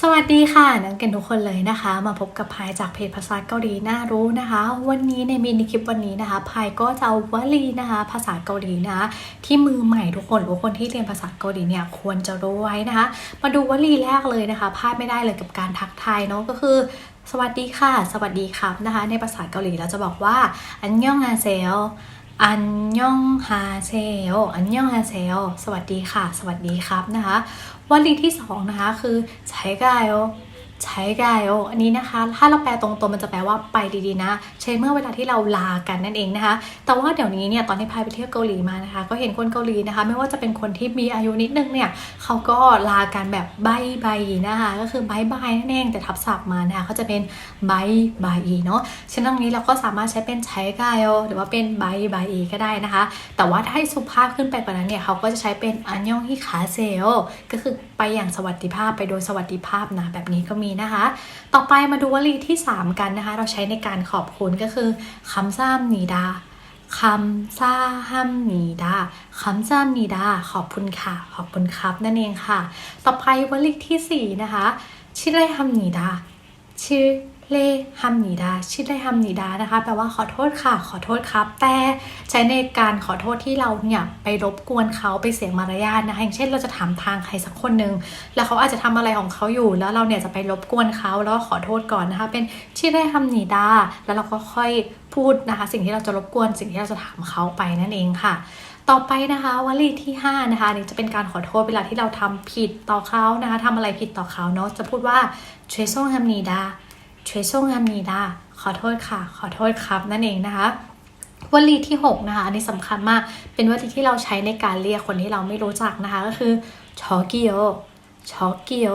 สวัสดีค่ะนักเรียนทุกคนเลยนะคะ มาพบกับพายจากเพจภาษาเกาหลีน่ารู้นะคะ วันนี้ในมินิคลิปวันนี้นะคะพายก็จะเอาวลีนะคะ ภาษาเกาหลีนะคะที่มือใหม่ทุกคนหรือคนที่เรียนภาษาเกาหลีเนี่ยควรจะรู้ไว้นะคะ มาดูวลีแรกเลยนะคะพลาดไม่ได้เลยกับการทักทายเนาะก็คือ สวัสดีค่ะ สวัสดีครับนะคะ ในภาษาเกาหลีเราจะบอกว่าอันยองฮาเซล อันยองฮาเซลอันยองฮาเซลสวัสดีค่ะ สวัสดีครับนะคะวลีที่สองนะคะคือใช้กายโอ ใช้กายโออันนี้นะคะ ถ้าเราแปลตรงตัวมันจะแปลว่าไปดีๆนะ ใช้เมื่อเวลาที่เราลากันนั่นเองนะคะ แต่ว่าเดี๋ยวนี้เนี่ยตอนที่พายไปเที่ยวเกาหลีมานะคะ ก็เห็นคนเกาหลีนะคะ ไม่ว่าจะเป็นคนที่มีอายุนิดนึงเนี่ยเขาก็ลากันแบบบายบายนะคะ ก็คือบายบายนั่นเองแต่ทับศัพท์มานะคะเขาจะเป็นบายบายเนาะฉะนั้นตรงนี้เราก็สามารถใช้เป็นใช้กายโอหรือว่าเป็นบายบายก็ได้นะคะ แต่ว่าถ้าให้สุภาพขึ้นไปกว่านั้นเนี่ยเขาก็จะใช้เป็นอันยองฮิคาเซลก็คือไปอย่างสวัสดิภาพไปโดยสวัสดิภาพนะแบบนี้ก็มีนะคะ ต่อไปมาดูวลีที่ 3 กันนะคะ เราใช้ในการขอบคุณก็คือคำซ้ำนีดาคำซ่าฮัมนีดาคำซ้ำนีดาขอบคุณค่ะ ขอบคุณครับนั่นเองค่ะ ต่อไปวลีที่ 4 นะคะชิเลฮัมนีดาชื่อ เลฮัมนีดาชิเลฮัมนีดานะคะ แปลว่าขอโทษค่ะ ขอโทษครับ แต่ใช้ในการขอโทษที่เราเนี่ยไปรบกวนเขาไปเสียมารยาทนะคะอย่างเช่นเราจะถามทางใครสักคนหนึ่งแล้วเขาอาจจะทำอะไรของเขาอยู่ แล้วเราเนี่ยจะไปรบกวนเขาแล้วขอโทษก่อนนะคะ เป็นชิเลฮัมนีดา แล้วเราก็ค่อยพูดนะคะ สิ่งที่เราจะรบกวนสิ่งที่เราจะถามเขาไปนั่นเองค่ะต่อไปนะคะวลีที่ 5 นะคะนี่จะเป็นการขอโทษเวลาที่เราทำผิดต่อเขานะคะทำอะไรผิดต่อเขาเนาะจะพูดว่าเชซงฮัมนีดา ช่วยช่วงงานนี้ดาขอโทษค่ะ ขอโทษครับ นั่นเองนะคะวลีที่ 6 นะคะ อันนี้สำคัญมาก เป็นวลีที่เราใช้ในการเรียกคนที่เราไม่รู้จักนะคะ ก็คือชอกิโอชอกิโอ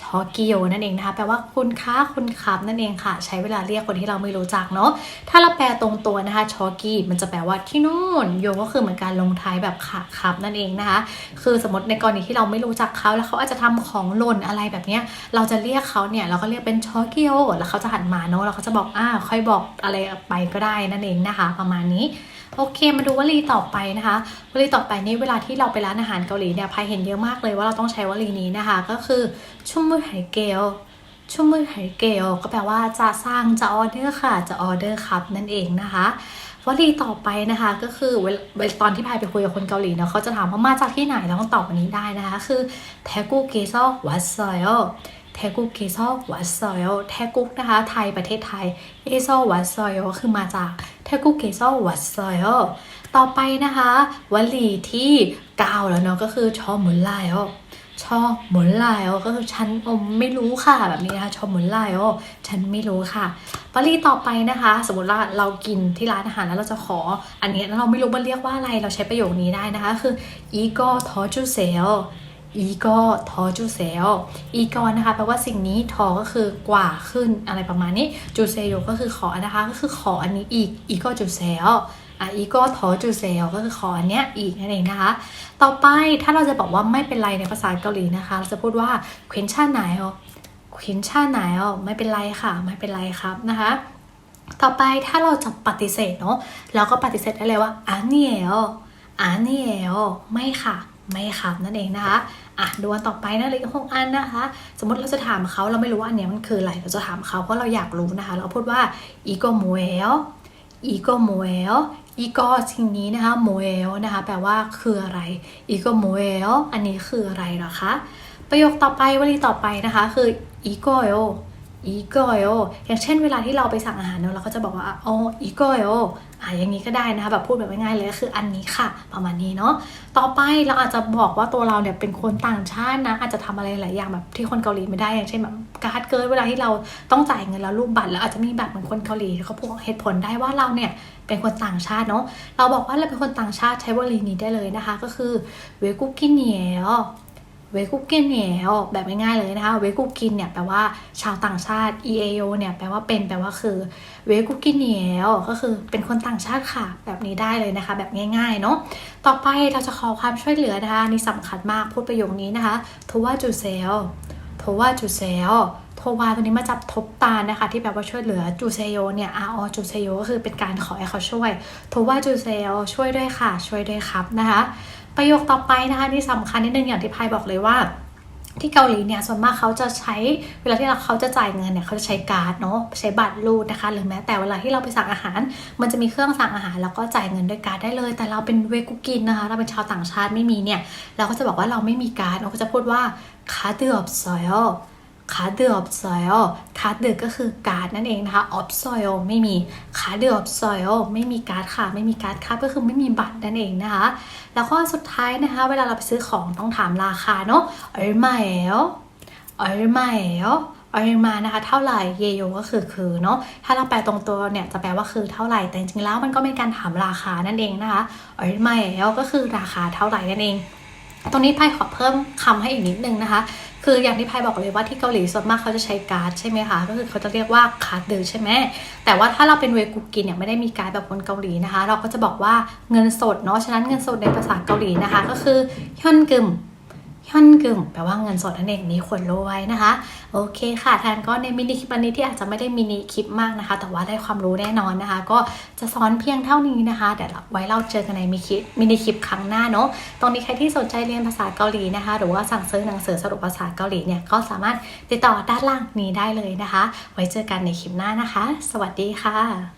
ชอกิโอนั่นเองนะคะแปลว่าคุณคะคุณครับนั่นเองค่ะ ใช้เวลาเรียกคนที่เราไม่รู้จักเนาะถ้าเราแปลตรงตัวนะคะชอกีมันจะแปลว่าที่นู่นโยก็คือเหมือนการลงท้ายแบบค่ะครับนั่นเองนะคะคือสมมติในกรณีที่เราไม่รู้จักเขาแล้วเขาอาจจะทำของหล่นอะไรแบบเนี้ยเราจะเรียกเขาเนี่ยเราก็เรียกเป็นชอกิโอแล้วเขาจะหันมาเนาะแล้วเขาจะบอกอ่าค่อยบอกอะไรไปก็ได้นั่นเองนะคะ ประมาณนี้ โอเคมาดูวลีต่อไปนะคะวลีต่อไปนี้เวลาที่เราไปร้านอาหารเกาหลีเนี่ยพายเห็นเยอะมากเลยว่าเราต้องใช้วลีนี้นะคะ ก็คือชุ่มมือไหเกลชุ่มมือไหเกลก็แปลว่าจะสร้างจะออเดอร์ค่ะ จะออเดอร์ครับนั่นเองนะคะวลีต่อไปนะคะก็คือเวลาตอนที่พายไปคุยกับคนเกาหลีเนาะเขาจะถามว่ามาจากที่ไหนเราต้องตอบวันนี้ได้นะคะ คือแทกุเกซอกวัสซอย แทกุเกซอกวัสซอแทกุกนะคะ ไทย ประเทศไทยเอซวัสซอยก็คือมาจากแทกุเกซวัสซอต่อไปนะคะ วลีที่เก้าแล้วเนาะก็คือชอหมุนไลอชอหมุนไลอก็คือฉันอมไม่รู้ค่ะแบบนี้นะคะชอหมุนไลอฉันไม่รู้ค่ะวลีต่อไปนะคะ สมมติว่าเรากินที่ร้านอาหารแล้วเราจะขอ อันนี้เราไม่รู้ว่าเรียกว่าอะไรเราใช้ประโยคนี้ได้นะคะ คืออีกอทอจูเซล อีกอทอจูเซลอีกอนะคะแปลว่าสิ่งนี้ทอก็คือกว่าขึ้นอะไรประมาณนี้จูเซลก็คือขอนะคะ ก็คือขออันนี้อีกอีกอจูเซลอะอีกอทอจูเซลก็คือขออันเนี้ยอีกนั่นเองนะคะ ต่อไปถ้าเราจะบอกว่าไม่เป็นไรในภาษาเกาหลีนะคะ เราจะพูดว่าเควนชาไหนอ๋อควินชาไหนอไม่เป็นไรค่ะ ไม่เป็นไรครับนะคะต่อไปถ้าเราจะปฏิเสธเนาะเราก็ปฏิเสธได้เลยว่าอันนี้เอลอันนี้เอลไม่ค่ะ ไม่ครับนั่นเองนะคะอะดูอันต่อไปนะเลยหกอันนะคะ สมมติเราจะถามเขาเราไม่รู้ว่าอันเนี้ยมันคืออะไรเราจะถามเขาเพราะเราอยากรู้นะคะ เราพูดว่าอีโกโมเอลอีโกโมเอลอีโกสิ่งนี้นะคะโมเอลนะคะแปลว่าคืออะไรอีโกโมเอลอันนี้คืออะไรหรอคะประโยคต่อไปวลีต่อไปนะคะ คืออีโก อีโกโยอย่างเช่นเวลาที่เราไปสั่งอาหารเนอะเราก็จะบอกว่าอ๋ออีโกโยอะอย่างนี้ก็ได้นะคะแบบพูดแบบง่ายๆเลยก็คืออันนี้ค่ะ ประมาณนี้เนาะต่อไปเราอาจจะบอกว่าตัวเราเนี่ยเป็นคนต่างชาตินะ อาจจะทำอะไรหลายอย่างแบบที่คนเกาหลีไม่ได้อย่างเช่นแบบการ์ดเกิดเวลาที่เราต้องจ่ายเงินแล้วรูปบัตรแล้วอาจจะมีแบบเหมือนคนเกาหลีเขาพูดเหตุผลได้ว่าเราเนี่ยเป็นคนต่างชาติเนาะเราบอกว่าเราเป็นคนต่างชาติใช้วลีนี้ได้เลยนะคะ ก็คือเวกุกินเนีย เวกุกินเนี่ยแบบง่ายๆเลยนะคะ เวกุกินเนี่ยแปลว่าชาวต่างชาติ e a o เนี่ยแปลว่าเป็นแปลว่าคือเวกุกินเนี่ยก็คือเป็นคนต่างชาติค่ะ แบบนี้ได้เลยนะคะ แบบง่ายๆเนาะต่อไปเราจะขอความช่วยเหลือนะคะนี่สำคัญมากพูดประโยคนี้นะคะทว่าจูเซลทว่าจูเซลโทวาตัวนี้มาจับทบตานะคะ ที่แปลว่าช่วยเหลือจูเซโยเนี่ยอาอจูเซโยก็คือเป็นการขอให้เขาช่วยโทว่าจูเซลช่วยด้วยค่ะ ช่วยด้วยครับนะคะ ประโยคต่อไปนะคะที่สำคัญนิดนึงอย่างที่พายบอกเลยว่าที่เกาหลีเนี่ยส่วนมากเขาจะใช้เวลาที่เราเขาจะจ่ายเงินเนี่ยเขาจะใช้การ์ดเนาะใช้บัตรรูดนะคะ หรือแม้แต่เวลาที่เราไปสั่งอาหาร มันจะมีเครื่องสั่งอาหาร แล้วก็จ่ายเงินด้วยการ์ดได้เลย แต่เราเป็นเวกุกินนะคะ เราเป็นชาวต่างชาติไม่มีเนี่ยเราก็จะบอกว่าเราไม่มีการ์ดเราก็จะพูดว่าคาเดือบซอย คาเดือบซอยคาเดือก็คือการ์ดนั่นเองนะคะออฟซอยไม่มีคาเดือบซอยไม่มีการ์ดค่ะ ไม่มีการ์ดค่ะก็คือไม่มีบัตรนั่นเองนะคะ แล้วก็สุดท้ายนะคะ เวลาเราไปซื้อของต้องถามราคาเนาะ얼마예요 얼마예요 얼마นะคะ เท่าไหร่เยโยก็คือคือเนาะถ้าเราแปลตรงตัวเนี่ยจะแปลว่าคือเท่าไหร่แต่จริงๆแล้วมันก็เป็นการถามราคานั่นเองนะคะ얼마예요ก็คือราคาเท่าไหร่นั่นเอง ตรงนี้ไพ่ขอเพิ่มคำให้อีกนิดนึงนะคะ คืออย่างที่พายบอกเลยว่าที่เกาหลีส่วนมากเขาจะใช้การ์ดใช่ไหมคะ ก็คือเขาจะเรียกว่าคาร์ดเดอใช่ไหม แต่ว่าถ้าเราเป็นเวกุกินเนี่ยไม่ได้มีการ์ดแบบคนเกาหลีนะคะ เราก็จะบอกว่าเงินสดเนาะ ฉะนั้นเงินสดในภาษาเกาหลีนะคะ ก็คือฮยอนกึม ยอนกึมแปลว่าเงินสดนั่นเองนี่ควรรู้ไว้นะคะ โอเคค่ะแทนก็ในมินิคลิปวันนี้ที่อาจจะไม่ได้มินิคลิปมากนะคะ แต่ว่าได้ความรู้แน่นอนนะคะ ก็จะสอนเพียงเท่านี้นะคะเดี๋ยวไว้เราเจอกันในมินิคลิปมินิคลิปครั้งหน้าเนาะตรงนี้ใครที่สนใจเรียนภาษาเกาหลีนะคะ หรือว่าสั่งซื้อหนังสือสรุปภาษาเกาหลีเนี่ยก็สามารถติดต่อด้านล่างนี้ได้เลยนะคะ ไว้เจอกันในคลิปหน้านะคะ สวัสดีค่ะ